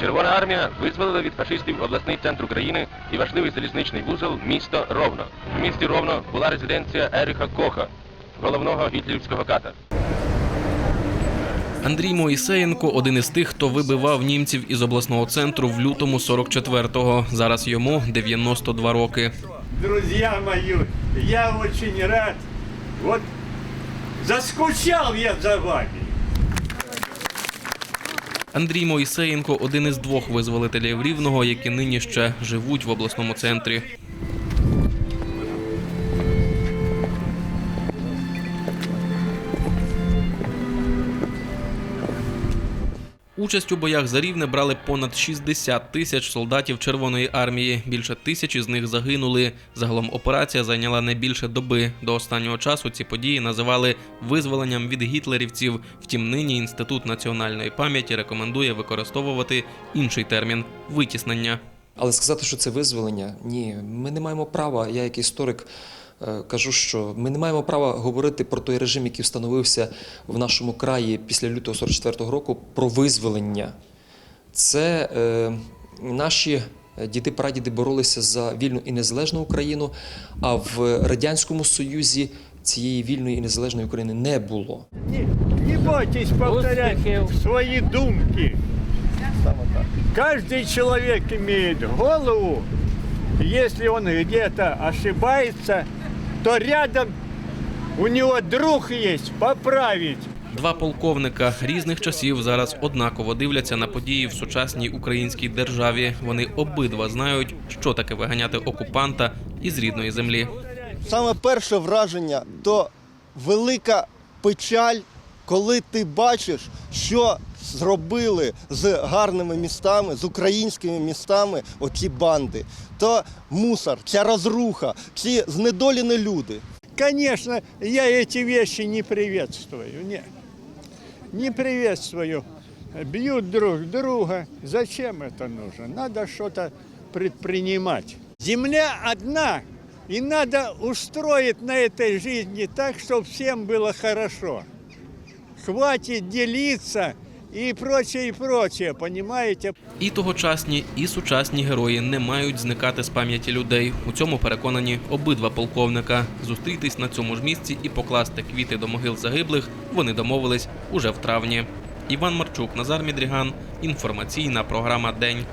Червона армія визволила від фашистів обласний центр України і важливий залізничний вузол місто Ровно. В місті Ровно була резиденція Еріха Коха, головного гітлерівського ката. Андрій Моїсеєнко один із тих, хто вибивав німців із обласного центру в лютому 44-го. Зараз йому 92 роки. Друзья мои, я очень рад. Вот заскучал я за вами. Андрій Моїсеєнко один із двох визволителів рівного, які нині ще живуть в обласному центрі. Участь у боях за рівне брали понад 60 тисяч солдатів Червоної армії. Більше тисячі з них загинули. Загалом операція зайняла не більше доби. До останнього часу ці події називали визволенням від гітлерівців. Втім, нині інститут національної пам'яті рекомендує використовувати інший термін витіснення. Але сказати, що це визволення, ні, ми не маємо права. Я, як історик, кажу, що ми не маємо права говорити про той режим, який встановився в нашому краї після лютого 44-го року, про визволення. Це е, наші діти прадіди боролися за вільну і незалежну Україну, а в Радянському Союзі цієї вільної і незалежної України не було. Не, не бойтесь повторять свои думки. Каждый человек имеет голову. Если он где-то ошибается, то рядом у него друг есть поправить. Два полковника різних часів зараз однаково дивляться на події в сучасній українській державі. Вони обидва знають, що таке виганяти окупанта із рідної землі. Саме перше враження то велика печаль, коли ти бачиш, що зробили з гарними містами, з українськими містами оці банди. То мусор, ця розруха, ці знедолені люди. Конечно, я эти вещи не приветствую. Не, не приветствую. Бьют друг друга. Зачем это нужно? Надо что-то предпринимать. Земля одна, и надо устроить на этой жизни так, чтобы всем было хорошо. Хватит делиться и прочее, і прочее, понімаєте? І тогочасні, і сучасні герої не мають зникати з пам'яті людей. У цьому переконані обидва полковника. Зустрітись на цьому ж місці і покласти квіти до могил загиблих вони домовились уже в травні. Іван Марчук, Назар Мідріган. Інформаційна програма День.